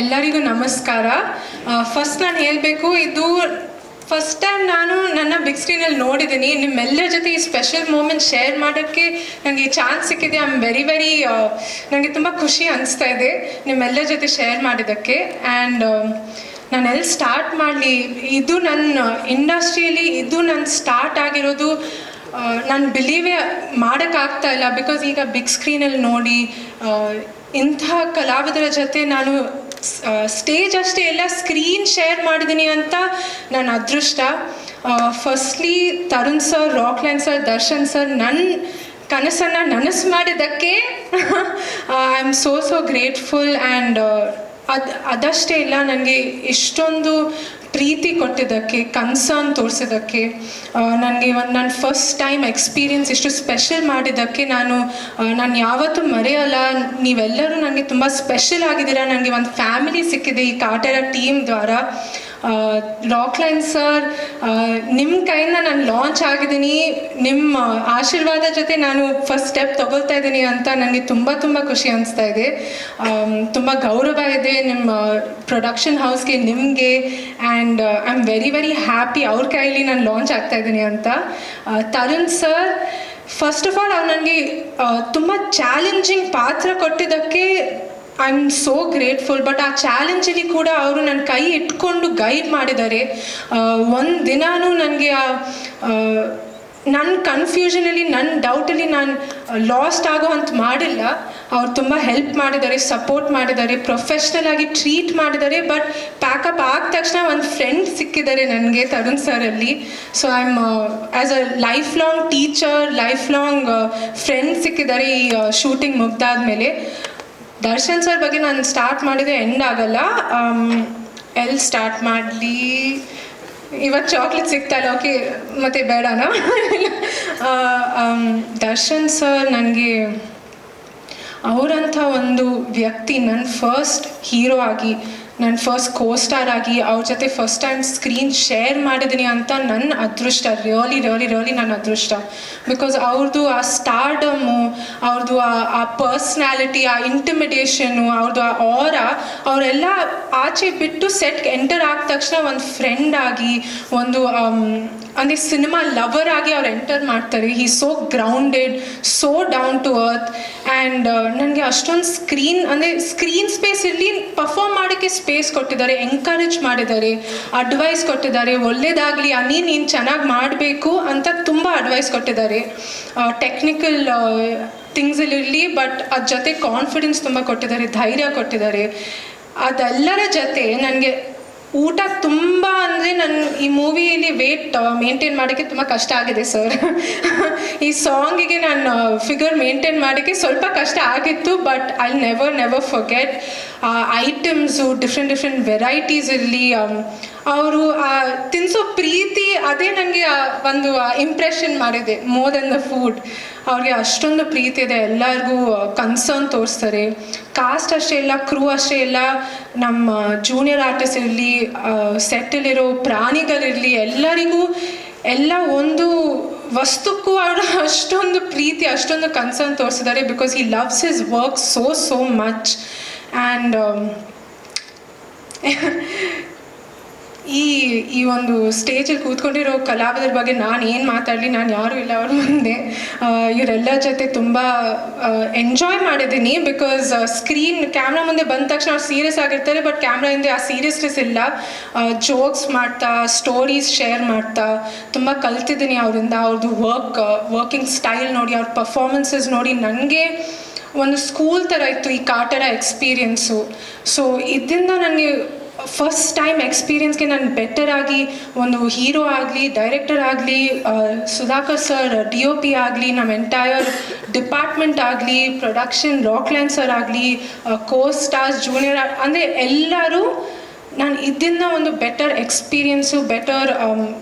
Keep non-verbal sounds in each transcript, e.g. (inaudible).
ಎಲ್ಲರಿಗೂ ನಮಸ್ಕಾರ. ಫಸ್ಟ್ ನಾನು ಹೇಳಬೇಕು, ಇದು ಫಸ್ಟ್ ಟೈಮ್ ನಾನು ನನ್ನ ಬಿಗ್ ಸ್ಕ್ರೀನಲ್ಲಿ ನೋಡಿದ್ದೀನಿ. ನಿಮ್ಮೆಲ್ಲರ ಜೊತೆ ಈ ಸ್ಪೆಷಲ್ ಮೂಮೆಂಟ್ ಶೇರ್ ಮಾಡೋಕ್ಕೆ ನನಗೆ ಈ ಚಾನ್ಸ್ ಸಿಕ್ಕಿದೆ. ಐ ಆಮ್ ವೆರಿ ವೆರಿ ನನಗೆ ತುಂಬ ಖುಷಿ ಅನಿಸ್ತಾ ಇದೆ ನಿಮ್ಮೆಲ್ಲರ ಜೊತೆ ಶೇರ್ ಮಾಡಿದ್ದಕ್ಕೆ. ಆ್ಯಂಡ್ ನಾನು ಎಲ್ಲಿ ಸ್ಟಾರ್ಟ್ ಮಾಡಲಿ? ಇದು ನನ್ನ ಇಂಡಸ್ಟ್ರಿಯಲ್ಲಿ ಇದು ನನ್ನ ಸ್ಟಾರ್ಟ್ ಆಗಿರೋದು ನಾನು ಬಿಲೀವೇ ಮಾಡೋಕ್ಕಾಗ್ತಾ ಇಲ್ಲ. ಬಿಕಾಸ್ ಈಗ ಬಿಗ್ ಸ್ಕ್ರೀನಲ್ಲಿ ನೋಡಿ ಇಂಥ ಕಲಾವಿದರ ಜೊತೆ ನಾನು ಸ್ಟೇಜ್ ಅಷ್ಟೇ ಎಲ್ಲ ಸ್ಕ್ರೀನ್ ಶೇರ್ ಮಾಡಿದ್ದೀನಿ ಅಂತ ನನ್ನ ಅದೃಷ್ಟ. Firstly Tarun sir Rockline sir Darshan sir ನನ್ನ ಕನಸನ್ನು ನನಸು ಮಾಡಿದ್ದಕ್ಕೆ I am so so grateful and ಅದು, ಅದಷ್ಟೇ ಇಲ್ಲ ನನಗೆ ಇಷ್ಟೊಂದು ಪ್ರೀತಿ ಕೊಟ್ಟಿದ್ದಕ್ಕೆ ಕನ್ಸರ್ನ್ ತೋರಿಸಿದ್ದಕ್ಕೆ ನನಗೆ ಒಂದು ನನ್ನ ಫಸ್ಟ್ ಟೈಮ್ ಎಕ್ಸ್ಪೀರಿಯನ್ಸ್ ಇಷ್ಟು ಸ್ಪೆಷಲ್ ಮಾಡಿದ್ದಕ್ಕೆ ನಾನು ನಾನು ಯಾವತ್ತೂ ಮರೆಯಲ್ಲ. ನೀವೆಲ್ಲರೂ ನನಗೆ ತುಂಬ ಸ್ಪೆಷಲ್ ಆಗಿದ್ದೀರಾ. ನನಗೆ ಒಂದು ಫ್ಯಾಮಿಲಿ ಸಿಕ್ಕಿದೆ ಈ ಕಾಟರ ಟೀಮ್ ದ್ವಾರ. ರಾಕ್ಲೈನ್ ಸರ್ ನಿಮ್ಮ ಕೈಯಿಂದ ನಾನು ಲಾಂಚ್ ಆಗಿದ್ದೀನಿ. ನಿಮ್ಮ ಆಶೀರ್ವಾದ ಜೊತೆ ನಾನು ಫಸ್ಟ್ ಸ್ಟೆಪ್ ತಗೊಳ್ತಾ ಇದ್ದೀನಿ ಅಂತ ನನಗೆ ತುಂಬ ತುಂಬ ಖುಷಿ ಅನಿಸ್ತಾ ಇದೆ. ತುಂಬ ಗೌರವ ಇದೆ ನಿಮ್ಮ ಪ್ರೊಡಕ್ಷನ್ ಹೌಸ್ಗೆ ನಿಮಗೆ. And I am very very happy ಅವ್ರ ಕೈಯಲ್ಲಿ ನಾನು ಲಾಂಚ್ ಆಗ್ತಾ ಇದ್ದೀನಿ ಅಂತ. Tarun sir first of all ಅವ್ರು ನನಗೆ ತುಂಬ ಚಾಲೆಂಜಿಂಗ್ ಪಾತ್ರ ಕೊಟ್ಟಿದ್ದಕ್ಕೆ I am so grateful but ಆ ಚಾಲೆಂಜಲ್ಲಿ ಕೂಡ ಅವರು ನನ್ನ ಕೈ ಇಟ್ಕೊಂಡು ಗೈಡ್ ಮಾಡಿದ್ದಾರೆ ಒಂದು ದಿನಾನೂ ನನಗೆ ಆ ನನ್ನ ಕನ್ಫ್ಯೂಷನಲ್ಲಿ ನನ್ನ ಡೌಟಲ್ಲಿ ನಾನು ಲಾಸ್ಟ್ ಆಗೋ ಅಂತ ಮಾಡಿಲ್ಲ. ಅವ್ರು ತುಂಬ ಹೆಲ್ಪ್ ಮಾಡಿದ್ದಾರೆ ಸಪೋರ್ಟ್ ಮಾಡಿದ್ದಾರೆ ಪ್ರೊಫೆಷ್ನಲ್ ಆಗಿ ಟ್ರೀಟ್ ಮಾಡಿದ್ದಾರೆ ಬಟ್ ಪ್ಯಾಕಪ್ ಆದ ತಕ್ಷಣ ಒಂದು ಫ್ರೆಂಡ್ ಸಿಕ್ಕಿದ್ದಾರೆ ನನಗೆ Tarun ಸರಲ್ಲಿ so I am as a lifelong teacher lifelong friend ಸಿಕ್ಕಿದ್ದಾರೆ ಈ ಶೂಟಿಂಗ್ ಮುಗ್ದಾದ್ಮೇಲೆ. ದರ್ಶನ್ ಸರ್ ಬಗ್ಗೆ ನಾನು ಸ್ಟಾರ್ಟ್ ಮಾಡಿದ್ರೆ ಎಂಡ್ ಆಗಲ್ಲ. ಎಲ್ಲಿ ಸ್ಟಾರ್ಟ್ ಮಾಡಲಿ? ಇವತ್ತು ಚಾಕ್ಲೇಟ್ ಸಿಗ್ತಾಯಿಲ್ಲ ಓಕೆ ಮತ್ತೆ ಬೇಡನಾ? (laughs) ದರ್ಶನ್ ಸರ್ ನನಗೆ ಅವರಂಥ ಒಂದು ವ್ಯಕ್ತಿ ನನ್ನ ಫಸ್ಟ್ ಹೀರೋ ಆಗಿ ನನ್ನ ಫಸ್ಟ್ ಕೋ ಸ್ಟಾರ್ ಆಗಿ ಅವ್ರ ಜೊತೆ ಫಸ್ಟ್ ಟೈಮ್ ಸ್ಕ್ರೀನ್ ಶೇರ್ ಮಾಡಿದ್ದೀನಿ ಅಂತ ನನ್ನ ಅದೃಷ್ಟ. ರಿಯಲಿ ರಿಯಲಿ ರಿಯಲಿ ನನ್ನ ಅದೃಷ್ಟ. ಬಿಕಾಸ್ ಅವ್ರದ್ದು ಆ ಸ್ಟಾರ್ಡಮು ಅವ್ರದ್ದು ಆ ಆ ಪರ್ಸ್ನಾಲಿಟಿ ಆ ಇಂಟಿಮಿಡೇಷನು ಅವ್ರದ್ದು ಆ ಆರ ಅವರೆಲ್ಲ ಆಚೆ ಬಿಟ್ಟು ಸೆಟ್ಗೆ ಎಂಟರ್ ಆದ ತಕ್ಷಣ ಒಂದು ಫ್ರೆಂಡ್ ಆಗಿ ಒಂದು ಆಮ್, ಅಂದರೆ ಸಿನಿಮಾ ಲವರ್ ಆಗಿ ಅವ್ರು ಎಂಟರ್ ಮಾಡ್ತಾರೆ. He so grounded so down to earth and ನನಗೆ ಅಷ್ಟೊಂದು ಸ್ಕ್ರೀನ್ ಅಂದರೆ ಸ್ಕ್ರೀನ್ ಸ್ಪೇಸ್ ಇರಲಿ ಪರ್ಫಾರ್ಮ್ ಮಾಡೋಕ್ಕೆ ಸ್ಪೇಸ್ ಕೊಟ್ಟಿದ್ದಾರೆ ಎಂಕರೇಜ್ ಮಾಡಿದ್ದಾರೆ ಅಡ್ವೈಸ್ ಕೊಟ್ಟಿದ್ದಾರೆ. ಒಳ್ಳೇದಾಗಲಿ ಅನಿ ನೀನು ಚೆನ್ನಾಗಿ ಮಾಡಬೇಕು ಅಂತ ತುಂಬ ಅಡ್ವೈಸ್ ಕೊಟ್ಟಿದ್ದಾರೆ. ಟೆಕ್ನಿಕಲ್ ಥಿಂಗ್ಸಲ್ಲಿರಲಿ ಬಟ್ ಅದ್ರ ಜೊತೆ ಕಾನ್ಫಿಡೆನ್ಸ್ ತುಂಬ ಕೊಟ್ಟಿದ್ದಾರೆ, ಧೈರ್ಯ ಕೊಟ್ಟಿದ್ದಾರೆ. ಅದೆಲ್ಲರ ಜೊತೆ ನನಗೆ ಊಟ ತುಂಬ ಅಂದರೆ ನನ್ನ ಈ ಮೂವಿಯಲ್ಲಿ ವೇಟ್ ಮೇಂಟೈನ್ ಮಾಡೋಕ್ಕೆ ತುಂಬ ಕಷ್ಟ ಆಗಿದೆ ಸರ್ ಈ ಸಾಂಗಿಗೆ ನಾನು ಫಿಗರ್ ಮೇಂಟೈನ್ ಮಾಡೋಕ್ಕೆ ಸ್ವಲ್ಪ ಕಷ್ಟ ಆಗಿತ್ತು but I never never forget items different different varieties ಇರಲಿ ಅವರು ತಿನ್ಸೋ ಪ್ರೀತಿ ಅದೇ ನನಗೆ ಒಂದು ಇಂಪ್ರೆಷನ್ ಮಾಡಿದೆ ಮೋರ್ ದೆನ್ ದ ಫುಡ್ ಅವ್ರಿಗೆ ಅಷ್ಟೊಂದು ಪ್ರೀತಿ ಇದೆ, ಎಲ್ಲರಿಗೂ ಕನ್ಸರ್ನ್ ತೋರಿಸ್ತಾರೆ. ಕಾಸ್ಟ್ ಅಷ್ಟೇ ಇಲ್ಲ ಕ್ರೂ ಅಷ್ಟೇ ಇಲ್ಲ, ನಮ್ಮ ಜೂನಿಯರ್ ಆರ್ಟಿಸ್ಟ್ ಇರಲಿ ಸೆಟ್ಟಲ್ಲಿರೋ ಪ್ರಾಣಿಗಳಿರಲಿ ಎಲ್ಲರಿಗೂ ಎಲ್ಲ ಒಂದು ವಸ್ತುಕ್ಕೂ ಅವರು ಅಷ್ಟೊಂದು ಪ್ರೀತಿ, ಅಷ್ಟೊಂದು ಕನ್ಸರ್ನ್ ತೋರಿಸಿದ್ದಾರೆ because he loves his work so so much and ಈ ಒಂದು ಸ್ಟೇಜಲ್ಲಿ ಕೂತ್ಕೊಂಡಿರೋ ಕಲಾವಿದರ ಬಗ್ಗೆ ನಾನು ಏನು ಮಾತಾಡಲಿ, ನಾನು ಯಾರೂ ಇಲ್ಲ, ಅವ್ರ ಮುಂದೆ ಇವರೆಲ್ಲರ ಜೊತೆ ತುಂಬ ಎಂಜಾಯ್ ಮಾಡಿದ್ದೀನಿ ಬಿಕಾಸ್ ಸ್ಕ್ರೀನ್ ಕ್ಯಾಮ್ರಾ ಮುಂದೆ ಬಂದ ತಕ್ಷಣ ಅವ್ರು ಸೀರಿಯಸ್ ಆಗಿರ್ತಾರೆ ಬಟ್ ಕ್ಯಾಮ್ರಾ ಹಿಂದೆ ಆ ಸೀರಿಯಸ್ನೆಸ್ ಇಲ್ಲ. ಜೋಕ್ಸ್ ಮಾಡ್ತಾ ಸ್ಟೋರೀಸ್ ಶೇರ್ ಮಾಡ್ತಾ, ತುಂಬ ಕಲ್ತಿದ್ದೀನಿ ಅವರಿಂದ. ಅವ್ರದ್ದು ವರ್ಕ್ ವರ್ಕಿಂಗ್ ಸ್ಟೈಲ್ ನೋಡಿ, ಅವ್ರ ಪರ್ಫಾರ್ಮೆನ್ಸಸ್ ನೋಡಿ ನನಗೆ ಒಂದು ಸ್ಕೂಲ್ ಥರ ಇತ್ತು ಈ ಕಾಟರ ಎಕ್ಸ್ಪೀರಿಯನ್ಸು ಸೊ ಇದರಿಂದ ನನಗೆ ಫಸ್ಟ್ ಟೈಮ್ ಎಕ್ಸ್ಪೀರಿಯನ್ಸ್ಗೆ ನಾನು ಬೆಟರ್ ಆಗಿ ಒಂದು ಹೀರೋ ಆಗಲಿ ಡೈರೆಕ್ಟರ್ ಆಗಲಿ Sudhakar sir D O P ಆಗಲಿ ನಮ್ಮ ಎಂಟೈರ್ ಡಿಪಾರ್ಟ್ಮೆಂಟ್ ಆಗಲಿ ಪ್ರೊಡಕ್ಷನ್ ರಾಕ್ಲ್ಯಾಂಡ್ ಸರ್ ಆಗಲಿ ಕೋ ಸ್ಟಾರ್ಸ್ ಜೂನಿಯರ್ ಅಂದರೆ ಎಲ್ಲರೂ ನಾನು ಇದನ್ನು ಒಂದು ಬೆಟರ್ ಎಕ್ಸ್ಪೀರಿಯನ್ಸು ಬೆಟರ್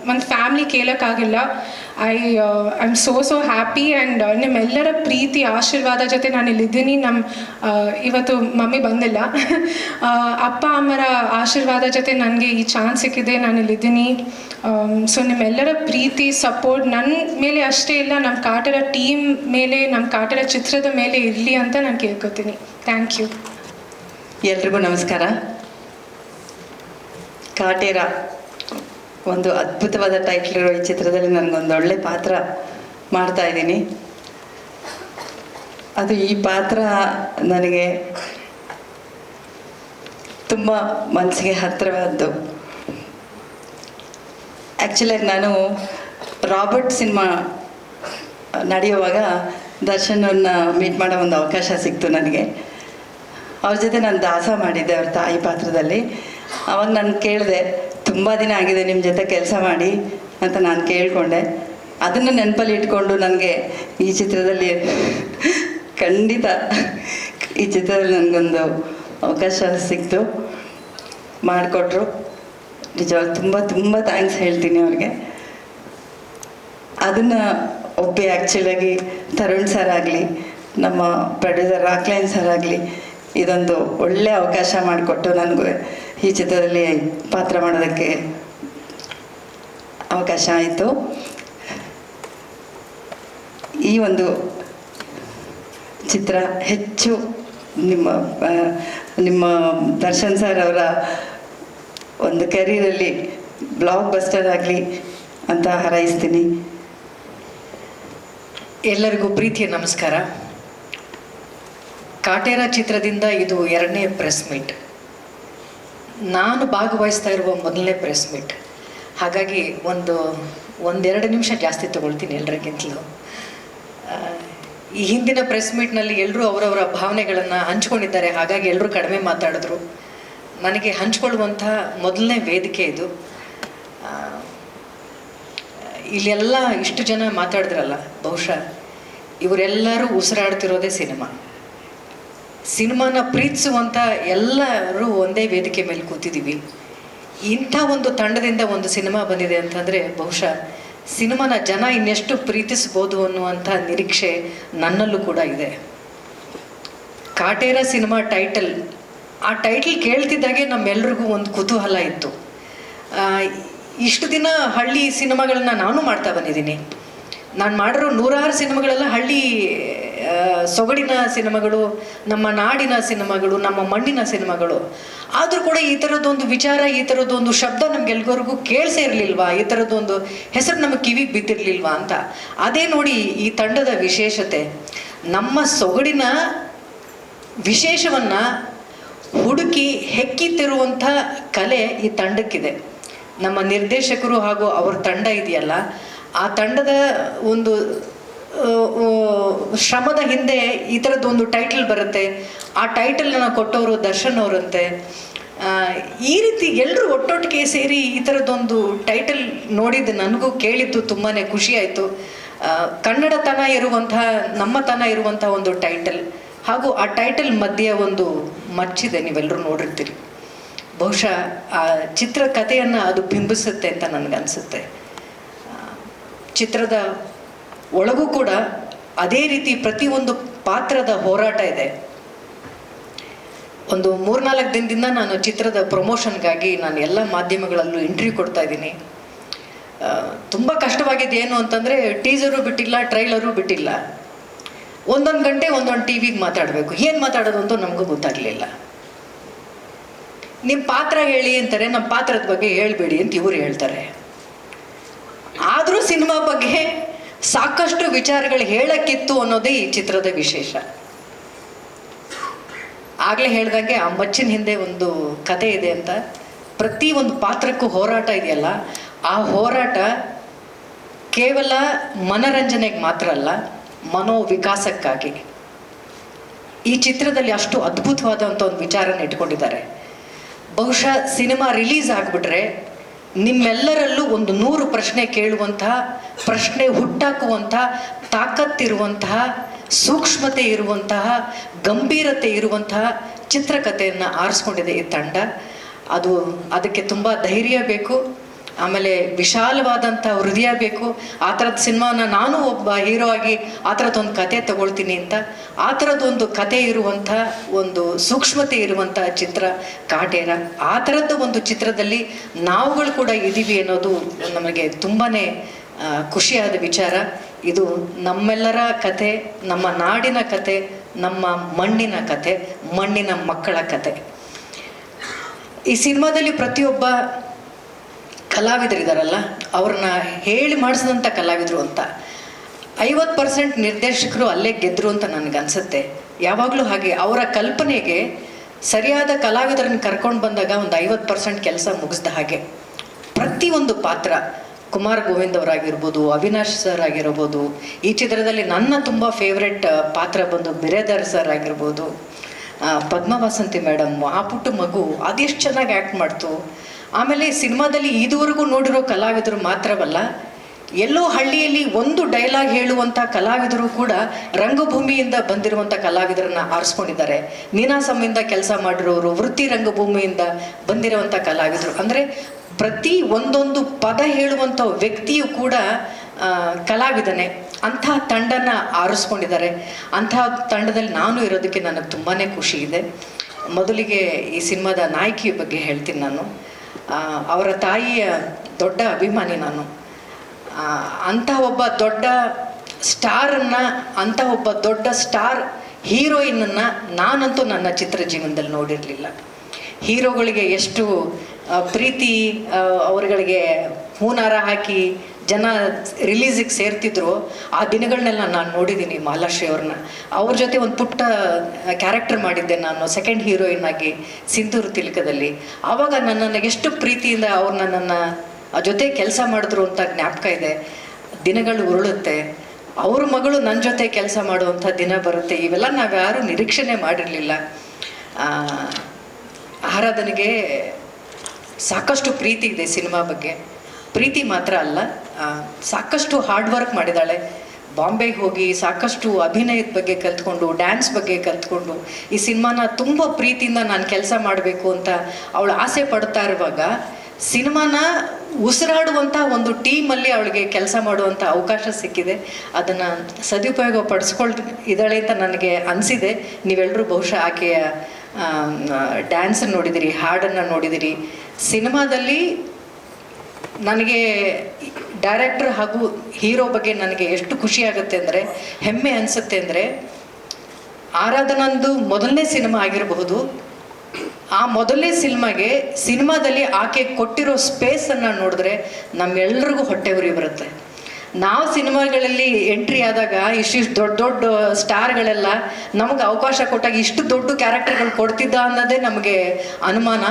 ಒಂದು family ಕೇಳೋಕ್ಕಾಗಿಲ್ಲ. I I am so so happy and ನಿಮ್ಮೆಲ್ಲರ ಪ್ರೀತಿ ಆಶೀರ್ವಾದ ಜೊತೆ ನಾನು ಇಲ್ಲಿದ್ದೀನಿ. ನಮ್ಮ ಇವತ್ತು ಮಮ್ಮಿ ಬಂದಿಲ್ಲ. ಆ, (laughs) ಅಪ್ಪ ಅಮ್ಮರ ಆಶೀರ್ವಾದ ಜೊತೆ ನನಗೆ ಈ ಚಾನ್ಸ್ ಸಿಕ್ಕಿದೆ ನಾನು ಇಲ್ಲಿದ್ದೀನಿ. ಸೊ ನಿಮ್ಮೆಲ್ಲರ ಪ್ರೀತಿ ಸಪೋರ್ಟ್ ನನ್ನ ಮೇಲೆ ಅಷ್ಟೇ ಇಲ್ಲ ನಮ್ಮ ಕಾಟರ ಟೀಮ್ ಮೇಲೆ ನಮ್ಮ ಕಾಟರ ಚಿತ್ರದ ಮೇಲೆ ಇರಲಿ ಅಂತ ನಾನು ಕೇಳ್ಕೊತೀನಿ. ಥ್ಯಾಂಕ್ ಯು ಎಲ್ರಿಗೂ ನಮಸ್ಕಾರ. ಕಾಟೇರ, ಒಂದು ಅದ್ಭುತವಾದ ಟೈಟ್ಲ್ ಇರೋ ಈ ಚಿತ್ರದಲ್ಲಿ ನನಗೊಂದು ಒಳ್ಳೆ ಪಾತ್ರ ಮಾಡ್ತಾ ಇದ್ದೀನಿ. ಅದು ಈ ಪಾತ್ರ ನನಗೆ ತುಂಬ ಮನಸ್ಸಿಗೆ ಹತ್ತಿರವಾದ್ದು. ಆ್ಯಕ್ಚುಲಾಗಿ ನಾನು ರಾಬರ್ಟ್ ಸಿನಿಮಾ ನಡೆಯುವಾಗ ದರ್ಶನ್ ಅವ್ರನ್ನ ಮೀಟ್ ಮಾಡೋ ಒಂದು ಅವಕಾಶ ಸಿಕ್ತು ನನಗೆ. ಅವ್ರ ಜೊತೆ ನಾನು ದಾಸ ಮಾಡಿದ್ದೆ ಅವ್ರ ತಾಯಿ ಪಾತ್ರದಲ್ಲಿ. ಅವಾಗ ನಾನು ಕೇಳಿದೆ, ತುಂಬ ದಿನ ಆಗಿದೆ ನಿಮ್ಮ ಜೊತೆ ಕೆಲಸ ಮಾಡಿ ಅಂತ ನಾನು ಕೇಳಿಕೊಂಡೆ. ಅದನ್ನು ನೆನಪಲ್ಲಿ ಇಟ್ಕೊಂಡು ನನಗೆ ಈ ಚಿತ್ರದಲ್ಲಿ ಖಂಡಿತ ಈ ಚಿತ್ರದಲ್ಲಿ ನನಗೊಂದು ಅವಕಾಶ ಸಿಕ್ತು. ಮಾಡಿಕೊಟ್ರು. ನಿಜವಾಗಿ ತುಂಬ ತುಂಬ ಥ್ಯಾಂಕ್ಸ್ ಹೇಳ್ತೀನಿ ಅವ್ರಿಗೆ. ಅದನ್ನು ಒಬ್ಬೆ ಆ್ಯಕ್ಚುಲಾಗಿ ತರುಣ್ ಸರ್ ಆಗಲಿ, ನಮ್ಮ ಪ್ರೊಡ್ಯೂಸರ್ ರಾಕ್ಲೈನ್ ಸರ್ ಆಗಲಿ, ಇದೊಂದು ಒಳ್ಳೆಯ ಅವಕಾಶ ಮಾಡಿಕೊಟ್ಟು ನನಗೂ ಈ ಚಿತ್ರದಲ್ಲಿ ಪಾತ್ರ ಮಾಡೋದಕ್ಕೆ ಅವಕಾಶ ಆಯಿತು. ಈ ಒಂದು ಚಿತ್ರ ಹೆಚ್ಚು ನಿಮ್ಮ ನಿಮ್ಮ ದರ್ಶನ್ ಸರ್ ಅವರ ಒಂದು ಕೆರಿಯರಲ್ಲಿ ಬ್ಲಾಕ್ ಬಸ್ಟರ್ ಆಗಲಿ ಅಂತ ಹಾರೈಸ್ತೀನಿ. ಎಲ್ಲರಿಗೂ ಪ್ರೀತಿಯ ನಮಸ್ಕಾರ. ಕಾಟೇರ ಚಿತ್ರದಿಂದ ಇದು ಎರಡನೇ ಪ್ರೆಸ್ ಮೀಟ್ ನಾನು ಭಾಗವಹಿಸ್ತಾ ಇರುವ ಮೊದಲನೇ ಪ್ರೆಸ್ ಮೀಟ್ ಹಾಗಾಗಿ ಒಂದು, ಒಂದೆರಡು ನಿಮಿಷ ಜಾಸ್ತಿ ತಗೊಳ್ತೀನಿ ಎಲ್ಲರಿಗಿಂತಲೂ ಈ ಹಿಂದಿನ ಪ್ರೆಸ್ ಮೀಟ್ನಲ್ಲಿ ಎಲ್ಲರೂ ಅವರವರ ಭಾವನೆಗಳನ್ನು ಹಂಚ್ಕೊಂಡಿದ್ದಾರೆ. ಹಾಗಾಗಿ ಎಲ್ಲರೂ ಕಡಿಮೆ ಮಾತಾಡಿದ್ರು. ನನಗೆ ಹಂಚ್ಕೊಳ್ಳುವಂಥ ಮೊದಲನೇ ವೇದಿಕೆ ಇದು. ಇಲ್ಲೆಲ್ಲ ಇಷ್ಟು ಜನ ಮಾತಾಡಿದ್ರಲ್ಲ, ಬಹುಶಃ. ಇವರೆಲ್ಲರೂ ಉಸಿರಾಡ್ತಿರೋದೇ ಸಿನಿಮಾ. ಸಿನಿಮಾನ ಪ್ರೀತಿಸುವಂಥ ಎಲ್ಲರೂ ಒಂದೇ ವೇದಿಕೆ ಮೇಲೆ ಕೂತಿದ್ದೀವಿ. ಇಂಥ ಒಂದು ತಂಡದಿಂದ ಒಂದು ಸಿನಿಮಾ ಬಂದಿದೆ ಅಂತಂದರೆ ಬಹುಶಃ ಸಿನಿಮಾನ ಜನ ಇನ್ನೆಷ್ಟು ಪ್ರೀತಿಸ್ಬೋದು ಅನ್ನುವಂಥ ನಿರೀಕ್ಷೆ ನನ್ನಲ್ಲೂ ಕೂಡ ಇದೆ. ಕಾಟೇರ ಸಿನಿಮಾ ಟೈಟಲ್, ಆ ಟೈಟಲ್ ಕೇಳ್ತಿದ್ದಾಗೆ ನಮ್ಮೆಲ್ರಿಗೂ ಒಂದು ಕುತೂಹಲ ಇತ್ತು. ಇಷ್ಟು ದಿನ ಹಳ್ಳಿ ಸಿನಿಮಾಗಳನ್ನ ನಾನು ಮಾಡ್ತಾ ಬಂದಿದ್ದೀನಿ. ನಾನು ಮಾಡಿರೋ ನೂರಾರು ಸಿನಿಮಾಗಳೆಲ್ಲ ಹಳ್ಳಿ ಸೊಗಡಿನ ಸಿನಿಮಾಗಳು, ನಮ್ಮ ನಾಡಿನ ಸಿನಿಮಾಗಳು, ನಮ್ಮ ಮಣ್ಣಿನ ಸಿನಿಮಾಗಳು. ಆದರೂ ಕೂಡ ಈ ಥರದ್ದೊಂದು ವಿಚಾರ, ಈ ಥರದ್ದೊಂದು ಶಬ್ದ ನಮ್ಗೆಲ್ರಿಗೂ ಕೇಳಿಸೇ ಇರಲಿಲ್ವಾ? ಈ ಥರದ್ದೊಂದು ಹೆಸರು ನಮಗೆ ಕಿವಿಗೆ ಬಿದ್ದಿರಲಿಲ್ವಾ ಅಂತ? ಅದೇ ನೋಡಿ ಈ ತಂಡದ ವಿಶೇಷತೆ. ನಮ್ಮ ಸೊಗಡಿನ ವಿಶೇಷವನ್ನು ಹುಡುಕಿ ಹೆಕ್ಕಿತ್ತಿರುವಂಥ ಕಲೆ ಈ ತಂಡಕ್ಕಿದೆ. ನಮ್ಮ ನಿರ್ದೇಶಕರು ಹಾಗೂ ಅವ್ರ ತಂಡ ಇದೆಯಲ್ಲ, ಆ ತಂಡದ ಒಂದು ಶ್ರಮದ ಹಿಂದೆ ಈ ಥರದ್ದು ಒಂದು ಟೈಟಲ್ ಬರುತ್ತೆ. ಆ ಟೈಟಲ್ನ ಕೊಟ್ಟವರು ದರ್ಶನ್ ಅವರಂತೆ. ಈ ರೀತಿ ಎಲ್ಲರೂ ಒಟ್ಟೊಟ್ಟಿಗೆ ಸೇರಿ ಈ ಥರದ್ದೊಂದು ಟೈಟಲ್ ನೋಡಿದ್ದು ನನಗೂ ಕೇಳಿದ್ದು ತುಂಬಾ ಖುಷಿ ಆಯಿತು. ಕನ್ನಡತನ ಇರುವಂತಹ ನಮ್ಮತನ ಇರುವಂತಹ ಒಂದು ಟೈಟಲ್ ಹಾಗೂ ಆ ಟೈಟಲ್ ಮಧ್ಯೆ ಒಂದು ಮಚ್ಚಿದೆ ನೀವೆಲ್ಲರೂ ನೋಡಿರ್ತೀರಿ. ಬಹುಶಃ ಆ ಚಿತ್ರ ಕಥೆಯನ್ನು ಅದು ಬಿಂಬಿಸುತ್ತೆ ಅಂತ ನನಗನ್ಸುತ್ತೆ. ಚಿತ್ರದ ಒಳಗೂ ಕೂಡ ಅದೇ ರೀತಿ ಪ್ರತಿ ಒಂದು ಪಾತ್ರದ ಹೋರಾಟ ಇದೆ. ಒಂದು ಮೂರ್ನಾಲ್ಕು ದಿನದಿಂದ ನಾನು ಚಿತ್ರದ ಪ್ರಮೋಷನ್ಗಾಗಿ ನಾನು ಎಲ್ಲ ಮಾಧ್ಯಮಗಳಲ್ಲೂ ಇಂಟರ್ವ್ಯೂ ಕೊಡ್ತಾ ಇದ್ದೀನಿ. ತುಂಬ ಕಷ್ಟವಾಗಿದ್ದು ಏನು ಅಂತಂದರೆ ಟೀಸರು ಬಿಟ್ಟಿಲ್ಲ ಟ್ರೈಲರು ಬಿಟ್ಟಿಲ್ಲ. ಒಂದೊಂದು ಗಂಟೆ ಒಂದೊಂದು ಟಿ ವಿಗೆ ಮಾತಾಡಬೇಕು. ಏನು ಮಾತಾಡೋದು ಅಂತ ನಮಗೂ ಗೊತ್ತಾಗಲಿಲ್ಲ. ನಿಮ್ಮ ಪಾತ್ರ ಹೇಳಿ ಅಂತಾರೆ ನಮ್ಮ ಪಾತ್ರದ ಬಗ್ಗೆ ಹೇಳ್ಬೇಡಿ ಅಂತ ಇವರು ಹೇಳ್ತಾರೆ. ಆದರೂ ಸಿನಿಮಾ ಬಗ್ಗೆ ಸಾಕಷ್ಟು ವಿಚಾರಗಳು ಹೇಳಕ್ಕಿತ್ತು ಅನ್ನೋದೇ ಈ ಚಿತ್ರದ ವಿಶೇಷ. ಆಗಲೇ ಹೇಳ್ದಂಗೆ ಆ ಮಚ್ಚಿನ ಹಿಂದೆ ಒಂದು ಕತೆ ಇದೆ ಅಂತ. ಪ್ರತಿ ಒಂದು ಪಾತ್ರಕ್ಕೂ ಹೋರಾಟ ಇದೆಯಲ್ಲ, ಆ ಹೋರಾಟ ಕೇವಲ ಮನರಂಜನೆಗೆ ಮಾತ್ರ ಅಲ್ಲ, ಮನೋವಿಕಾಸಕ್ಕಾಗಿ. ಈ ಚಿತ್ರದಲ್ಲಿ ಅಷ್ಟು ಅದ್ಭುತವಾದಂಥ ಒಂದು ವಿಚಾರನ ಇಟ್ಕೊಂಡಿದ್ದಾರೆ. ಬಹುಶಃ ಸಿನಿಮಾ ರಿಲೀಸ್ ಆಗಿಬಿಟ್ರೆ ನಿಮ್ಮೆಲ್ಲರಲ್ಲೂ ಒಂದು ನೂರು ಪ್ರಶ್ನೆ ಕೇಳುವಂತಹ ಪ್ರಶ್ನೆ ಹುಟ್ಟಾಕುವಂತಹ ತಾಕತ್ತಿರುವಂತಹ, ಸೂಕ್ಷ್ಮತೆ ಇರುವಂತಹ, ಗಂಭೀರತೆ ಇರುವಂತಹ ಚಿತ್ರಕಥೆಯನ್ನು ಆರಿಸ್ಕೊಂಡಿದೆ ಈ ತಂಡ. ಅದು ಅದಕ್ಕೆ ತುಂಬ ಧೈರ್ಯ ಬೇಕು. ಆಮೇಲೆ ವಿಶಾಲವಾದಂಥ ಹೃದಯ ಬೇಕು. ಆ ಥರದ ಸಿನಿಮಾನ ನಾನು ಒಬ್ಬ ಹೀರೋ ಆಗಿ ಆ ಥರದ್ದೊಂದು ಕತೆ ತಗೊಳ್ತೀನಿ ಅಂತ. ಆ ಥರದ್ದೊಂದು ಕತೆ ಇರುವಂಥ ಒಂದು ಸೂಕ್ಷ್ಮತೆ ಇರುವಂಥ ಚಿತ್ರ ಕಾಟೇರ. ಆ ಥರದ್ದು ಒಂದು ಚಿತ್ರದಲ್ಲಿ ನಾವುಗಳು ಕೂಡ ಇದ್ದೀವಿ ಅನ್ನೋದು ನಮಗೆ ತುಂಬಾ ಖುಷಿಯಾದ ವಿಚಾರ. ಇದು ನಮ್ಮೆಲ್ಲರ ಕತೆ, ನಮ್ಮ ನಾಡಿನ ಕತೆ, ನಮ್ಮ ಮಣ್ಣಿನ ಕತೆ, ಮಣ್ಣಿನ ಮಕ್ಕಳ ಕತೆ. ಈ ಸಿನಿಮಾದಲ್ಲಿ ಪ್ರತಿಯೊಬ್ಬ ಕಲಾವಿದರಿದಾರಲ್ಲ, ಅವ್ರನ್ನ ಹೇಳಿ ಮಾಡಿಸಿದಂಥ ಕಲಾವಿದರು ಅಂತ. ಐವತ್ತು ಪರ್ಸೆಂಟ್ ನಿರ್ದೇಶಕರು ಅಲ್ಲೇ ಗೆದ್ದರು ಅಂತ ನನಗನ್ಸುತ್ತೆ ಯಾವಾಗಲೂ ಹಾಗೆ, ಅವರ ಕಲ್ಪನೆಗೆ ಸರಿಯಾದ ಕಲಾವಿದರನ್ನ ಕರ್ಕೊಂಡು ಬಂದಾಗ ಒಂದು ಐವತ್ತು ಪರ್ಸೆಂಟ್ ಕೆಲಸ ಮುಗಿಸ್ದ ಹಾಗೆ. ಪ್ರತಿಯೊಂದು ಪಾತ್ರ, ಕುಮಾರ್ ಗೋವಿಂದ್ ಅವರಾಗಿರ್ಬೋದು, ಅವಿನಾಶ್ ಸರ್ ಆಗಿರ್ಬೋದು, ಈ ಚಿತ್ರದಲ್ಲಿ ನನ್ನ ತುಂಬ ಫೇವ್ರೆಟ್ ಪಾತ್ರ ಬಂದು ಬಿರೇದರ್ ಸರ್ ಆಗಿರ್ಬೋದು ಪದ್ಮವಾಸಂತಿ ಪದ್ಮ ವಾಸಂತಿ ಮೇಡಮ್ ಆ ಪುಟ್ಟ ಮಗು ಅದೆಷ್ಟು ಚೆನ್ನಾಗಿ ಆ್ಯಕ್ಟ್ ಮಾಡ್ತು. ಆಮೇಲೆ ಸಿನಿಮಾದಲ್ಲಿ ಇದುವರೆಗೂ ನೋಡಿರೋ ಕಲಾವಿದರು ಮಾತ್ರವಲ್ಲ, ಎಲ್ಲೋ ಹಳ್ಳಿಯಲ್ಲಿ ಒಂದು ಡೈಲಾಗ್ ಹೇಳುವಂಥ ಕಲಾವಿದರು ಕೂಡ ರಂಗಭೂಮಿಯಿಂದ ಬಂದಿರುವಂಥ ಕಲಾವಿದರನ್ನ ಆರಿಸ್ಕೊಂಡಿದ್ದಾರೆ. ನೀನಾಸಮ್ಮಿಂದ ಕೆಲಸ ಮಾಡಿರೋರು, ವೃತ್ತಿ ರಂಗಭೂಮಿಯಿಂದ ಬಂದಿರುವಂಥ ಕಲಾವಿದರು. ಅಂದರೆ ಪ್ರತಿ ಒಂದೊಂದು ಪದ ಹೇಳುವಂಥ ವ್ಯಕ್ತಿಯು ಕೂಡ ಕಲಾವಿದನೇ. ಅಂಥ ತಂಡನ ಆರಿಸ್ಕೊಂಡಿದ್ದಾರೆ. ಅಂಥ ತಂಡದಲ್ಲಿ ನಾನು ಇರೋದಕ್ಕೆ ನನಗೆ ತುಂಬಾ ಖುಷಿ ಇದೆ. ಮೊದಲಿಗೆ ಈ ಸಿನಿಮಾದ ನಾಯಕಿಯ ಬಗ್ಗೆ ಹೇಳ್ತೀನಿ ನಾನು. ಅವರ ತಾಯಿಯ ದೊಡ್ಡ ಅಭಿಮಾನಿ ನಾನು. ಅಂಥ ಒಬ್ಬ ದೊಡ್ಡ ಸ್ಟಾರನ್ನು, ಅಂಥ ಒಬ್ಬ ದೊಡ್ಡ ಸ್ಟಾರ್ ಹೀರೋಯಿನನ್ನು ನಾನಂತೂ ನನ್ನ ಚಿತ್ರ ಜೀವನದಲ್ಲಿ ನೋಡಿರಲಿಲ್ಲ. ಹೀರೋಗಳಿಗೆ ಎಷ್ಟು ಪ್ರೀತಿ ಅವರುಗಳಿಗೆ ಹೂನಾರ ಹಾಕಿ ಜನ ರಿಲೀಸಿಗೆ ಸೇರ್ತಿದ್ರು, ಆ ದಿನಗಳನ್ನೆಲ್ಲ ನಾನು ನೋಡಿದ್ದೀನಿ ಮಾಲಾಶ್ರೀ ಅವ್ರನ್ನ. ಅವ್ರ ಜೊತೆ ಒಂದು ಪುಟ್ಟ ಕ್ಯಾರೆಕ್ಟರ್ ಮಾಡಿದ್ದೆ ನಾನು ಸೆಕೆಂಡ್ ಹೀರೋಯಿನ್ ಆಗಿ ಸಿಂಧೂರು ತಿಲಕದಲ್ಲಿ. ಆವಾಗ ನನ್ನನ್ನು ಎಷ್ಟು ಪ್ರೀತಿಯಿಂದ ಅವ್ರು ನನ್ನನ್ನು ಜೊತೆ ಕೆಲಸ ಮಾಡಿದ್ರು ಅಂತ ಜ್ಞಾಪಕ ಇದೆ. ದಿನಗಳು ಉರುಳುತ್ತೆ. ಅವ್ರ ಮಗಳು ನನ್ನ ಜೊತೆ ಕೆಲಸ ಮಾಡುವಂಥ ದಿನ ಬರುತ್ತೆ. ಇವೆಲ್ಲ ನಾವ್ಯಾರೂ ನಿರೀಕ್ಷಣೆ ಮಾಡಿರಲಿಲ್ಲ. ಆರಾಧನೆಗೆ ಸಾಕಷ್ಟು ಪ್ರೀತಿ ಇದೆ ಸಿನಿಮಾ ಬಗ್ಗೆ. ಪ್ರೀತಿ ಮಾತ್ರ ಅಲ್ಲ ಸಾಕಷ್ಟು ಹಾರ್ಡ್ ವರ್ಕ್ ಮಾಡಿದ್ದಾಳೆ. ಬಾಂಬೆಗೆ ಹೋಗಿ ಸಾಕಷ್ಟು ಅಭಿನಯದ ಬಗ್ಗೆ ಕಲ್ತ್ಕೊಂಡು ಡ್ಯಾನ್ಸ್ ಬಗ್ಗೆ ಕಲ್ತ್ಕೊಂಡು, ಈ ಸಿನಿಮಾನ ತುಂಬ ಪ್ರೀತಿಯಿಂದ ನಾನು ಕೆಲಸ ಮಾಡಬೇಕು ಅಂತ ಅವಳು ಆಸೆ ಪಡ್ತಾ ಇರುವಾಗ, ಸಿನಿಮಾನ ಉಸಿರಾಡುವಂಥ ಒಂದು ಟೀಮಲ್ಲಿ ಅವಳಿಗೆ ಕೆಲಸ ಮಾಡುವಂಥ ಅವಕಾಶ ಸಿಕ್ಕಿದೆ. ಅದನ್ನು ಸದುಪಯೋಗ ಪಡಿಸ್ಕೊಳ್, ಇದ್ದಾಳೆ ಅಂತ ನನಗೆ ಅನಿಸಿದೆ. ನೀವೆಲ್ಲರೂ ಬಹುಶಃ ಆಕೆಯ ಡ್ಯಾನ್ಸ್ ನೋಡಿದಿರಿ ಹಾಡನ್ನು ನೋಡಿದಿರಿ. ಸಿನಿಮಾದಲ್ಲಿ ನನಗೆ ಡೈರೆಕ್ಟರ್ ಹಾಗೂ ಹೀರೋ ಬಗ್ಗೆ ನನಗೆ ಎಷ್ಟು ಖುಷಿ ಆಗುತ್ತೆ ಅಂದರೆ, ಹೆಮ್ಮೆ ಅನಿಸುತ್ತೆ ಅಂದರೆ, ಆರಾಧನಂದು ಮೊದಲನೇ ಸಿನಿಮಾ ಆಗಿರಬಹುದು. ಆ ಮೊದಲನೇ ಸಿನಿಮಾಗೆ ಸಿನಿಮಾದಲ್ಲಿ ಆಕೆ ಕೊಟ್ಟಿರೋ ಸ್ಪೇಸನ್ನು ನೋಡಿದ್ರೆ ನಮ್ಮೆಲ್ರಿಗೂ ಹೊಟ್ಟೆ ಉರಿ ಬರುತ್ತೆ. ನಾವು ಸಿನಿಮಾಗಳಲ್ಲಿ ಎಂಟ್ರಿ ಆದಾಗ ಇಷ್ಟಿಷ್ಟು ದೊಡ್ಡ ದೊಡ್ಡ ಸ್ಟಾರ್ಗಳೆಲ್ಲ ನಮಗೆ ಅವಕಾಶ ಕೊಟ್ಟಾಗ ಇಷ್ಟು ದೊಡ್ಡ ಕ್ಯಾರೆಕ್ಟರ್ಗಳು ಕೊಡ್ತಿದ್ದ ಅನ್ನೋದೇ ನಮಗೆ ಅನುಮಾನ.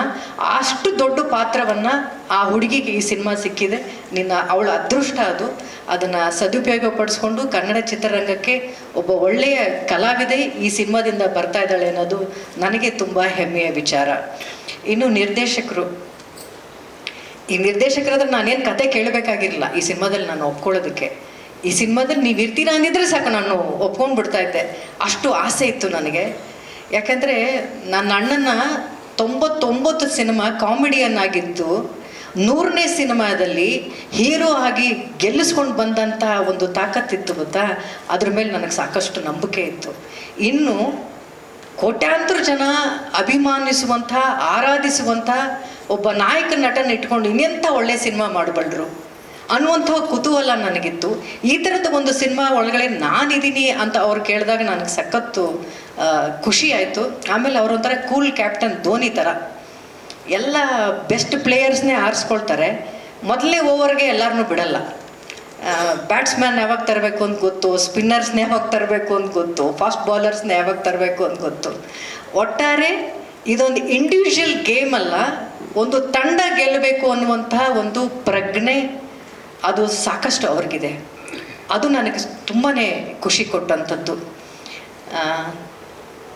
ಅಷ್ಟು ದೊಡ್ಡ ಪಾತ್ರವನ್ನು ಆ ಹುಡುಗಿಗೆ ಈ ಸಿನಿಮಾ ಸಿಕ್ಕಿದೆ. ನಿನ್ನ ಅವಳ ಅದೃಷ್ಟ ಅದು. ಅದನ್ನು ಸದುಪಯೋಗ ಪಡಿಸ್ಕೊಂಡು ಕನ್ನಡ ಚಿತ್ರರಂಗಕ್ಕೆ ಒಬ್ಬ ಒಳ್ಳೆಯ ಕಲಾವಿದೆ ಈ ಸಿನಿಮಾದಿಂದ ಬರ್ತಾ ಇದ್ದಾಳೆ ಅನ್ನೋದು ನನಗೆ ತುಂಬ ಹೆಮ್ಮೆಯ ವಿಚಾರ. ಇನ್ನು ನಿರ್ದೇಶಕರು ಈ ನಿರ್ದೇಶಕರಾದ್ರೆ ನಾನೇನು ಕತೆ ಕೇಳಬೇಕಾಗಿರಲಿಲ್ಲ. ಈ ಸಿನಿಮಾದಲ್ಲಿ ನಾನು ಒಪ್ಕೊಳ್ಳೋದಕ್ಕೆ. ಈ ಸಿನಿಮಾದಲ್ಲಿ ನೀವು ಇರ್ತೀರಾ ಅಂದಿದ್ರೆ ಸಾಕು, ನಾನು ಒಪ್ಕೊಂಡು ಬಿಡ್ತಾ ಇದ್ದೆ. ಅಷ್ಟು ಆಸೆ ಇತ್ತು ನನಗೆ. ಯಾಕಂದರೆ ನನ್ನ ಅಣ್ಣನ ತೊಂಬತ್ತೊಂಬತ್ತು ಸಿನಿಮಾ ಕಾಮಿಡಿಯನ್ ಆಗಿದ್ದು ನೂರನೇ ಸಿನಿಮಾದಲ್ಲಿ ಹೀರೋ ಆಗಿ ಗೆಲ್ಲಿಸ್ಕೊಂಡು ಬಂದಂತಹ ಒಂದು ತಾಕತ್ತಿತ್ತು ಗೊತ್ತಾ? ಅದ್ರ ಮೇಲೆ ನನಗೆ ಸಾಕಷ್ಟು ನಂಬಿಕೆ ಇತ್ತು. ಇನ್ನು ಕೋಟ್ಯಾಂತರ ಜನ ಅಭಿಮಾನಿಸುವಂಥ, ಆರಾಧಿಸುವಂಥ ಒಬ್ಬ ನಾಯಕ ನಟನ ಇಟ್ಕೊಂಡು ಇನ್ನೆಂಥ ಒಳ್ಳೆ ಸಿನಿಮಾ ಮಾಡಬಲ್ರು. ಅನ್ನುವಂಥ ಕುತೂಹಲ ನನಗಿತ್ತು. ಈ ಥರದ ಒಂದು ಸಿನಿಮಾ ಒಳಗಡೆ ನಾನಿದ್ದೀನಿ ಅಂತ ಅವ್ರು ಕೇಳಿದಾಗ ನನಗೆ ಸಖತ್ತು ಖುಷಿ ಆಯಿತು. ಆಮೇಲೆ ಅವರೊಂಥರ ಕೂಲ್ ಕ್ಯಾಪ್ಟನ್ ಧೋನಿ ಥರ. ಎಲ್ಲ ಬೆಸ್ಟ್ ಪ್ಲೇಯರ್ಸ್ನೇ ಆರಿಸ್ಕೊಳ್ತಾರೆ. ಮೊದಲೇ ಓವರ್ಗೆ ಎಲ್ಲರನ್ನೂ ಬಿಡಲ್ಲ. ಬ್ಯಾಟ್ಸ್ಮ್ಯಾನ್ ಯಾವಾಗ ತರಬೇಕು ಅಂತ ಗೊತ್ತು ಸ್ಪಿನ್ನರ್ಸ್ನ ಯಾವಾಗ ತರಬೇಕು ಅಂತ ಗೊತ್ತು ಫಾಸ್ಟ್ ಬಾಲರ್ಸ್ನ ಯಾವಾಗ ತರಬೇಕು ಅಂತ ಗೊತ್ತು. ಒಟ್ಟಾರೆ ಇದೊಂದು ಇಂಡಿವಿಜುವಲ್ ಗೇಮ್ ಅಲ್ಲ, ಒಂದು ತಂಡ ಗೆಲ್ಲಬೇಕು ಅನ್ನುವಂತಹ ಒಂದು ಪ್ರಜ್ಞೆ ಅದು ಸಾಕಷ್ಟು ಅವ್ರಿಗಿದೆ. ಅದು ನನಗೆ ತುಂಬಾ ಖುಷಿ ಕೊಟ್ಟಂಥದ್ದು.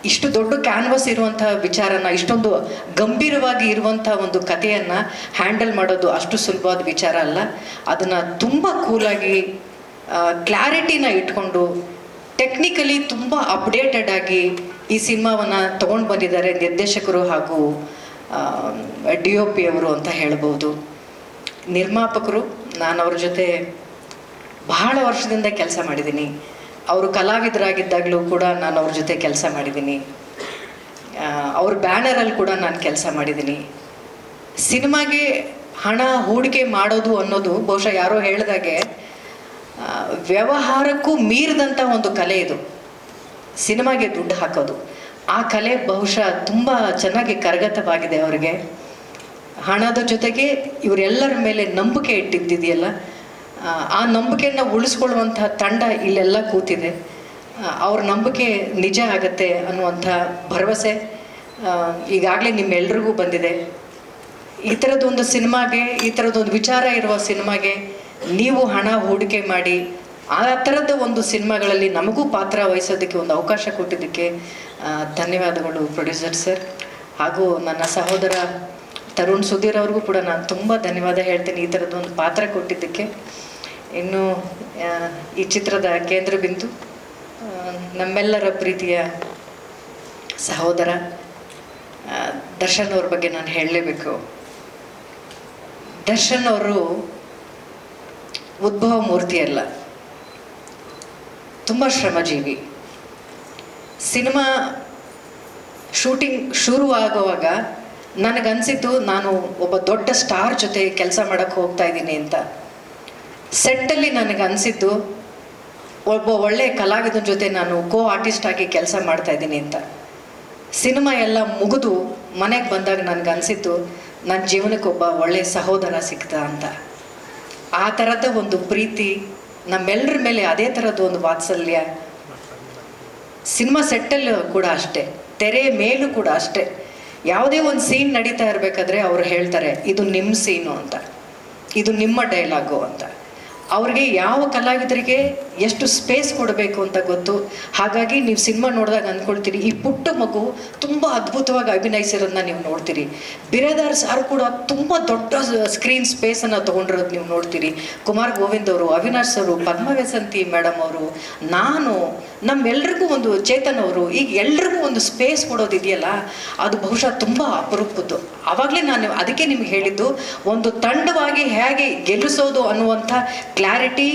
ಇಷ್ಟು ದೊಡ್ಡ ಕ್ಯಾನ್ವಸ್ ಇರುವಂಥ ವಿಚಾರನ, ಇಷ್ಟೊಂದು ಗಂಭೀರವಾಗಿ ಇರುವಂಥ ಒಂದು ಕಥೆಯನ್ನ ಹ್ಯಾಂಡಲ್ ಮಾಡೋದು ಅಷ್ಟು ಸುಲಭವಾದ ವಿಚಾರ ಅಲ್ಲ. ಅದನ್ನು ತುಂಬ ಕೂಲಾಗಿ ಕ್ಲಾರಿಟಿನ ಇಟ್ಕೊಂಡು ಟೆಕ್ನಿಕಲಿ ತುಂಬ ಅಪ್ಡೇಟೆಡ್ ಆಗಿ ಈ ಸಿನಿಮಾವನ್ನ ತೊಗೊಂಡು ಬಂದಿದ್ದಾರೆ ನಿರ್ದೇಶಕರು ಹಾಗೂ ಡಿ ಒ ಪಿ ಅವರು ಅಂತ ಹೇಳಬಹುದು ನಿರ್ಮಾಪಕರು, ನಾನು ಅವ್ರ ಜೊತೆ ಬಹಳ ವರ್ಷದಿಂದ ಕೆಲಸ ಮಾಡಿದ್ದೀನಿ. ಅವರು ಕಲಾವಿದರಾಗಿದ್ದಾಗಲೂ ಕೂಡ ನಾನು ಅವ್ರ ಜೊತೆ ಕೆಲಸ ಮಾಡಿದ್ದೀನಿ. ಅವ್ರ ಬ್ಯಾನರಲ್ಲಿ ಕೂಡ ನಾನು ಕೆಲಸ ಮಾಡಿದ್ದೀನಿ. ಸಿನಿಮಾಗೆ ಹಣ ಹೂಡಿಕೆ ಮಾಡೋದು ಅನ್ನೋದು ಬಹುಶಃ ಯಾರೋ ಹೇಳಿದಾಗೆ ವ್ಯವಹಾರಕ್ಕೂ ಮೀರಿದಂಥ ಒಂದು ಕಲೆ ಇದು. ಸಿನಿಮಾಗೆ ದುಡ್ಡು ಹಾಕೋದು. ಆ ಕಲೆ ಬಹುಶಃ ತುಂಬ ಚೆನ್ನಾಗಿ ಕರಗತವಾಗಿದೆ ಅವರಿಗೆ. ಹಣದ ಜೊತೆಗೆ ಇವರೆಲ್ಲರ ಮೇಲೆ ನಂಬಿಕೆ ಇಟ್ಟಿದ್ದಿದೆಯಲ್ಲ ಆ, ನಂಬಿಕೆಯನ್ನ ಉಳಿಸ್ಕೊಳ್ಳುವಂತಹ ತಂಡ ಇಲ್ಲೆಲ್ಲ ಕೂತಿದೆ. ಅವ್ರ ನಂಬಿಕೆ ನಿಜ ಆಗತ್ತೆ ಅನ್ನುವಂಥ ಭರವಸೆ ಈಗಾಗಲೇ ನಿಮ್ಮೆಲ್ರಿಗೂ ಬಂದಿದೆ. ಈ ಥರದೊಂದು ಸಿನಿಮಾಗೆ ಈ ಥರದ್ದೊಂದು ವಿಚಾರ ಇರುವ ಸಿನಿಮಾಗೆ ನೀವು ಹಣ ಹೂಡಿಕೆ ಮಾಡಿ ಆ ಥರದ ಒಂದು ಸಿನಿಮಾಗಳಲ್ಲಿ ನಮಗೂ ಪಾತ್ರ ವಹಿಸೋದಕ್ಕೆ ಒಂದು ಅವಕಾಶ ಕೊಟ್ಟಿದ್ದಕ್ಕೆ ಧನ್ಯವಾದಗಳು ಪ್ರೊಡ್ಯೂಸರ್ ಸರ್. ಹಾಗೂ ನನ್ನ ಸಹೋದರ ತರುಣ್ ಸುಧೀರ್ ಅವ್ರಿಗೂ ಕೂಡ ನಾನು ತುಂಬ ಧನ್ಯವಾದ ಹೇಳ್ತೀನಿ ಈ ಥರದ್ದೊಂದು ಪಾತ್ರ ಕೊಟ್ಟಿದ್ದಕ್ಕೆ. ಇನ್ನು ಈ ಚಿತ್ರದ ಕೇಂದ್ರ ಬಿಂದು ನಮ್ಮೆಲ್ಲರ ಪ್ರೀತಿಯ ಸಹೋದರ ದರ್ಶನ್ ಅವ್ರ ಬಗ್ಗೆ ನಾನು ಹೇಳಲೇಬೇಕು. ದರ್ಶನ್ ಅವರು ಉದ್ಭವ ಮೂರ್ತಿ ಅಲ್ಲ. ತುಂಬ ಶ್ರಮಜೀವಿ. ಸಿನಿಮಾ ಶೂಟಿಂಗ್ ಶುರು ಆಗುವಾಗ ನನಗನ್ಸಿದ್ದು ನಾನು ಒಬ್ಬ ದೊಡ್ಡ ಸ್ಟಾರ್ ಜೊತೆ ಕೆಲಸ ಮಾಡೋಕ್ಕೆ ಹೋಗ್ತಾ ಇದ್ದೀನಿ ಅಂತ. ಸೆಟ್ಟಲ್ಲಿ ನನಗೆ ಅನಿಸಿದ್ದು, ಒಬ್ಬ ಒಳ್ಳೆಯ ಕಲಾವಿದನ ಜೊತೆ ನಾನು ಕೋ ಆರ್ಟಿಸ್ಟ್ ಆಗಿ ಕೆಲಸ ಮಾಡ್ತಾ ಇದ್ದೀನಿ ಅಂತ. ಸಿನಿಮಾ ಎಲ್ಲ ಮುಗಿದು ಮನೆಗೆ ಬಂದಾಗ ನನಗೆ ಅನಿಸಿದ್ದು ನನ್ನ ಜೀವನಕ್ಕೆ ಒಬ್ಬ ಒಳ್ಳೆಯ ಸಹೋದರ ಸಿಕ್ತ ಅಂತ. ಆ ಥರದ ಒಂದು ಪ್ರೀತಿ ನಮ್ಮೆಲ್ಲರ ಮೇಲೆ ಅದೇ ಥರದ ಒಂದು ವಾತ್ಸಲ್ಯ ಸಿನಿಮಾ ಸೆಟ್ಟಲ್ಲಿ ಕೂಡ ಅಷ್ಟೇ, ತೆರೆ ಮೇಲೂ ಕೂಡ ಅಷ್ಟೇ. ಯಾವುದೇ ಒಂದು ಸೀನ್ ನಡೀತಾ ಇರಬೇಕಾದ್ರೆ ಅವರು ಹೇಳ್ತಾರೆ, ಇದು ನಿಮ್ಮ ಸೀನು ಅಂತ. ಇದು ನಿಮ್ಮ ಡೈಲಾಗು ಅಂತ. ಅವ್ರಿಗೆ ಯಾವ ಕಲಾವಿದರಿಗೆ ಎಷ್ಟು ಸ್ಪೇಸ್ ಕೊಡಬೇಕು ಅಂತ ಗೊತ್ತು. ಹಾಗಾಗಿ ನೀವು ಸಿನಿಮಾ ನೋಡಿದಾಗ ಅಂದ್ಕೊಳ್ತೀರಿ, ಈ ಪುಟ್ಟ ಮಗು ತುಂಬ ಅದ್ಭುತವಾಗಿ ಅಭಿನಯಿಸಿರೋದನ್ನ ನೀವು ನೋಡ್ತೀರಿ. ಬಿರೇದಾರ್ ಸಾರ್ ಕೂಡ ತುಂಬ ದೊಡ್ಡ ಸ್ಕ್ರೀನ್ ಸ್ಪೇಸನ್ನು ತೊಗೊಂಡಿರೋದು ನೀವು ನೋಡ್ತೀರಿ. ಕುಮಾರ್ ಗೋವಿಂದ್ ಅವರು, ಅವಿನಾಶ್ ಅವರು ಪದ್ಮವ್ಯಸಂತಿ ಮೇಡಮ್ ಅವರು, ನಾನು, ನಮ್ಮೆಲ್ರಿಗೂ ಒಂದು ಚೇತನ್ ಅವರು, ಈಗ ಎಲ್ರಿಗೂ ಒಂದು ಸ್ಪೇಸ್ ಕೊಡೋದಿದೆಯಲ್ಲ, ಅದು ಬಹುಶಃ ತುಂಬ ಅಪರೂಪದ್ದು. ಆವಾಗಲೇ ನಾನು ಅದಕ್ಕೆ ನಿಮ್ಗೆ ಹೇಳಿದ್ದು, ಒಂದು ತಂಡವಾಗಿ ಹೇಗೆ ಗೆಲ್ಲಿಸೋದು ಅನ್ನುವಂಥ ಕ್ಲಾರಿಟಿ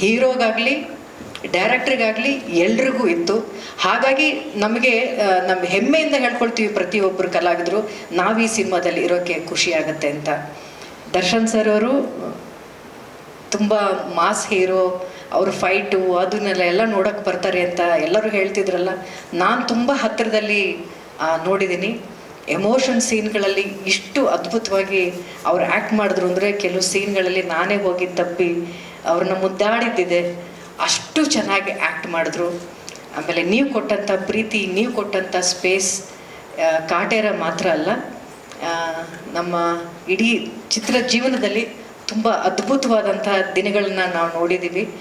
ಹೀರೋಗಾಗಲಿ, ಡೈರೆಕ್ಟ್ರಿಗಾಗಲಿ ಎಲ್ರಿಗೂ ಇತ್ತು. ಹಾಗಾಗಿ ನಮಗೆ ನಮ್ಮ ಹೆಮ್ಮೆಯಿಂದ ಹೇಳ್ಕೊಳ್ತೀವಿ ಪ್ರತಿಯೊಬ್ಬರು ಕಲಾವಿದರು, ನಾವು ಈ ಸಿನಿಮಾದಲ್ಲಿ ಇರೋಕ್ಕೆ ಖುಷಿ ಆಗುತ್ತೆ ಅಂತ. ದರ್ಶನ್ ಸರ್ ಅವರು ತುಂಬ ಮಾಸ್ ಹೀರೋ, ಅವ್ರ ಫೈಟು, ಅದನ್ನೆಲ್ಲ, ಎಲ್ಲ ನೋಡೋಕ್ಕೆ ಬರ್ತಾರೆ ಅಂತ ಎಲ್ಲರೂ ಹೇಳ್ತಿದ್ರಲ್ಲ. ನಾನು ತುಂಬ ಹತ್ತಿರದಲ್ಲಿ ನೋಡಿದ್ದೀನಿ ಎಮೋಷನ್ ಸೀನ್ಗಳಲ್ಲಿ ಇಷ್ಟು ಅದ್ಭುತವಾಗಿ ಅವ್ರು ಆ್ಯಕ್ಟ್ ಮಾಡಿದ್ರು ಅಂದರೆ ಕೆಲವು ಸೀನ್ಗಳಲ್ಲಿ ನಾನೇ ಹೋಗಿ ತಪ್ಪಿ ಅವ್ರನ್ನ ಮುದ್ದಾಡಿದ್ದಿದೆ. ಅಷ್ಟು ಚೆನ್ನಾಗಿ ಆ್ಯಕ್ಟ್ ಮಾಡಿದ್ರು. ಆಮೇಲೆ ನೀವು ಕೊಟ್ಟಂಥ ಪ್ರೀತಿ ನೀವು ಕೊಟ್ಟಂಥ ಸ್ಪೇಸ್ ಕಾಟೇರ ಮಾತ್ರ ಅಲ್ಲ. ನಮ್ಮ ಇಡೀ ಚಿತ್ರ ಜೀವನದಲ್ಲಿ ತುಂಬ ಅದ್ಭುತವಾದಂಥ ದಿನಗಳನ್ನ ನಾವು ನೋಡಿದ್ದೀವಿ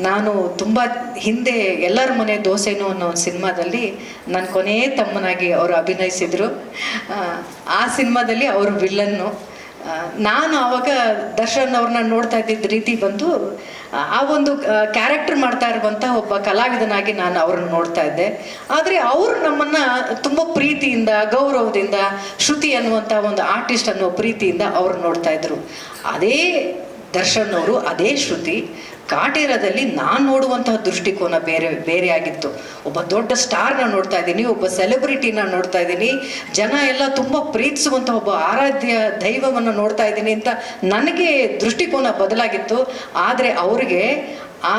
ನಾನು ತುಂಬ ಹಿಂದೆ ಎಲ್ಲರ ಮನೆ ದೋಸೆನೋ ಅನ್ನೋ ಸಿನಿಮಾದಲ್ಲಿ ನನ್ನ ಕೊನೆಯ ತಮ್ಮನಾಗಿ ಅವರು ಅಭಿನಯಿಸಿದರು. ಆ, ಸಿನಿಮಾದಲ್ಲಿ ಅವರು ವಿಲ್ಲನ್ನು ನಾನು ಆವಾಗ ದರ್ಶನ್ ಅವ್ರನ್ನ ನೋಡ್ತಾ ಇದ್ದಿದ್ದ ರೀತಿ ಬಂದು ಆ, ಒಂದು ಕ್ಯಾರೆಕ್ಟರ್ ಮಾಡ್ತಾ ಇರುವಂಥ ಒಬ್ಬ ಕಲಾವಿದನಾಗಿ ನಾನು ಅವ್ರನ್ನ ನೋಡ್ತಾ ಇದ್ದೆ. ಆದರೆ ಅವರು ನಮ್ಮನ್ನ ತುಂಬ ಪ್ರೀತಿಯಿಂದ ಗೌರವದಿಂದ ಶ್ರುತಿ ಅನ್ನುವಂಥ ಒಂದು ಆರ್ಟಿಸ್ಟ್ ಅನ್ನೋ ಪ್ರೀತಿಯಿಂದ ಅವ್ರನ್ನ ನೋಡ್ತಾ ಇದ್ರು. ಅದೇ ದರ್ಶನ್ ಅವರು ಅದೇ ಶ್ರುತಿ, ಕಾಟೇರದಲ್ಲಿ ನಾನು ನೋಡುವಂತಹ ದೃಷ್ಟಿಕೋನ ಬೇರೆ ಬೇರೆ ಆಗಿತ್ತು ಒಬ್ಬ ದೊಡ್ಡ ಸ್ಟಾರ್ನ ನೋಡ್ತಾ ಇದ್ದೀನಿ, ಒಬ್ಬ ಸೆಲೆಬ್ರಿಟಿನ ನೋಡ್ತಾ ಇದ್ದೀನಿ, ಜನ ಎಲ್ಲ ತುಂಬ ಪ್ರೀತಿಸುವಂಥ ಒಬ್ಬ ಆರಾಧ್ಯ ದೈವವನ್ನು ನೋಡ್ತಾ ಇದ್ದೀನಿ ಅಂತ ನನಗೆ ದೃಷ್ಟಿಕೋನ ಬದಲಾಗಿತ್ತು. ಆದರೆ ಅವರಿಗೆ ಆ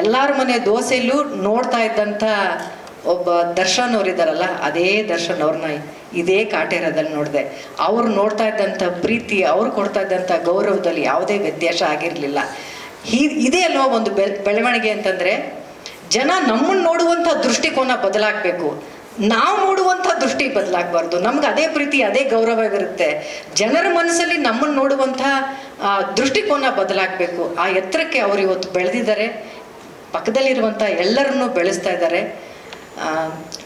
ಎಲ್ಲರ ಮನೆ ದೋಸೆಯಲ್ಲೂ ನೋಡ್ತಾ ಇದ್ದಂಥ ಒಬ್ಬ ದರ್ಶನ್ ಅವರಿದ್ದಾರಲ್ಲ ಅದೇ ದರ್ಶನ್ ಅವ್ರನ್ನ ಇದೇ ಕಾಟೇರದಲ್ಲಿ ನೋಡಿದೆ. ಅವ್ರು ನೋಡ್ತಾ ಇದ್ದಂಥ ಪ್ರೀತಿ, ಅವ್ರು ಕೊಡ್ತಾ ಇದ್ದಂಥ ಗೌರವದಲ್ಲಿ ಯಾವುದೇ ವ್ಯತ್ಯಾಸ ಆಗಿರಲಿಲ್ಲ. ಹೀ, ಇದೇ ಅಲ್ವ ಒಂದು ಬೆ ಬೆಳವಣಿಗೆ ಅಂತಂದರೆ, ಜನ ನಮ್ಮನ್ನು ನೋಡುವಂಥ ದೃಷ್ಟಿಕೋನ ಬದಲಾಗಬೇಕು. ನಾವು ನೋಡುವಂಥ ದೃಷ್ಟಿ ಬದಲಾಗಬಾರ್ದು. ನಮ್ಗೆ ಅದೇ ಪ್ರೀತಿ, ಅದೇ ಗೌರವವಿರುತ್ತೆ ಜನರ ಮನಸ್ಸಲ್ಲಿ ನಮ್ಮನ್ನು ನೋಡುವಂಥ ದೃಷ್ಟಿಕೋನ ಬದಲಾಗಬೇಕು. ಆ ಎತ್ತರಕ್ಕೆ ಅವರು ಇವತ್ತು ಬೆಳೆದಿದ್ದಾರೆ. ಪಕ್ಕದಲ್ಲಿರುವಂಥ ಎಲ್ಲರನ್ನೂ ಬೆಳೆಸ್ತಾ ಇದ್ದಾರೆ.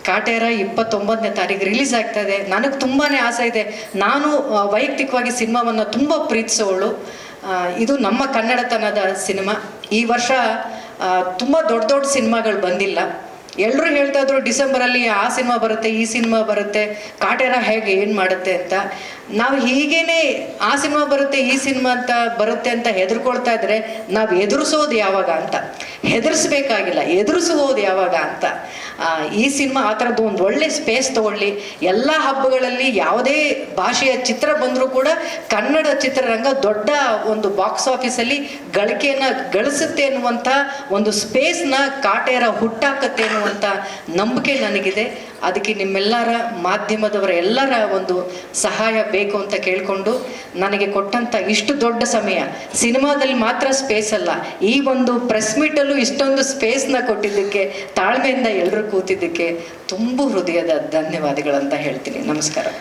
ಕಾಟೇರ ಇಪ್ಪತ್ತೊಂಬತ್ತನೇ ತಾರೀಕು ರಿಲೀಸ್ ಆಗ್ತಾ ಇದೆ. ನನಗೆ ತುಂಬಾ ಆಸೆ ಇದೆ. ನಾನು ವೈಯಕ್ತಿಕವಾಗಿ ಸಿನಿಮಾವನ್ನು ತುಂಬ ಪ್ರೀತಿಸೋಳು. ಇದು ನಮ್ಮ ಕನ್ನಡತನದ ಸಿನಿಮಾ. ಈ ವರ್ಷ ತುಂಬ ದೊಡ್ಡ ದೊಡ್ಡ ಸಿನಿಮಾಗಳು ಬಂದಿಲ್ಲ. ಎಲ್ಲರೂ ಹೇಳ್ತಾ ಇದ್ರು, ಡಿಸೆಂಬರಲ್ಲಿ ಆ ಸಿನಿಮಾ ಬರುತ್ತೆ, ಈ ಸಿನಿಮಾ ಬರುತ್ತೆ. ಕಾಟೇರ ಹೇಗೆ ಏನು ಮಾಡುತ್ತೆ ಅಂತ. ನಾವು ಹೀಗೇನೆ ಆ ಸಿನಿಮಾ ಬರುತ್ತೆ, ಈ ಸಿನಿಮಾ ಅಂತ ಬರುತ್ತೆ ಅಂತ ಹೆದರ್ಕೊಳ್ತಾ ಇದ್ರೆ ನಾವು ಎದುರಿಸೋದು ಯಾವಾಗ ಅಂತ? ಹೆದರ್ಸ್ಬೇಕಾಗಿಲ್ಲ ಎದುರಿಸಬಹುದು ಯಾವಾಗ ಅಂತ? ಈ ಸಿನಿಮಾ ಆ ಥರದ್ದು ಒಂದು ಒಳ್ಳೆ ಸ್ಪೇಸ್ ತಗೊಳ್ಳಿ. ಎಲ್ಲ ಹಬ್ಬಗಳಲ್ಲಿ ಯಾವುದೇ ಭಾಷೆಯ ಚಿತ್ರ ಬಂದರೂ ಕೂಡ ಕನ್ನಡ ಚಿತ್ರರಂಗ ದೊಡ್ಡ ಒಂದು ಬಾಕ್ಸ್ ಆಫೀಸಲ್ಲಿ ಗಳಿಕೆಯನ್ನು ಗಳಿಸುತ್ತೆ ಅನ್ನುವಂಥ ಒಂದು ಸ್ಪೇಸ್ನ ಕಾಟೇರ ಹುಟ್ಟಾಕತ್ತೆ ಅನ್ನುವಂಥ ನಂಬಿಕೆ ನನಗಿದೆ. ಅದಕ್ಕೆ ನಿಮ್ಮೆಲ್ಲರ ಮಾಧ್ಯಮದವರ ಎಲ್ಲರ ಒಂದು ಸಹಾಯ ಬೇಕು ಅಂತ ಕೇಳಿಕೊಂಡು ನನಗೆ ಕೊಟ್ಟಂಥ ಇಷ್ಟು ದೊಡ್ಡ ಸಮಯ. ಸಿನಿಮಾದಲ್ಲಿ ಮಾತ್ರ ಸ್ಪೇಸ್ ಅಲ್ಲ. ಈ ಒಂದು ಪ್ರೆಸ್ ಮೀಟಲ್ಲೂ ಇಷ್ಟೊಂದು ಸ್ಪೇಸ್ನ ಕೊಟ್ಟಿದ್ದಕ್ಕೆ, ತಾಳ್ಮೆಯಿಂದ ಎಲ್ಲರೂ ಕೂತಿದ್ದಕ್ಕೆ ತುಂಬ ಹೃದಯದ ಧನ್ಯವಾದಗಳಂತ ಹೇಳ್ತೀನಿ. ನಮಸ್ಕಾರ.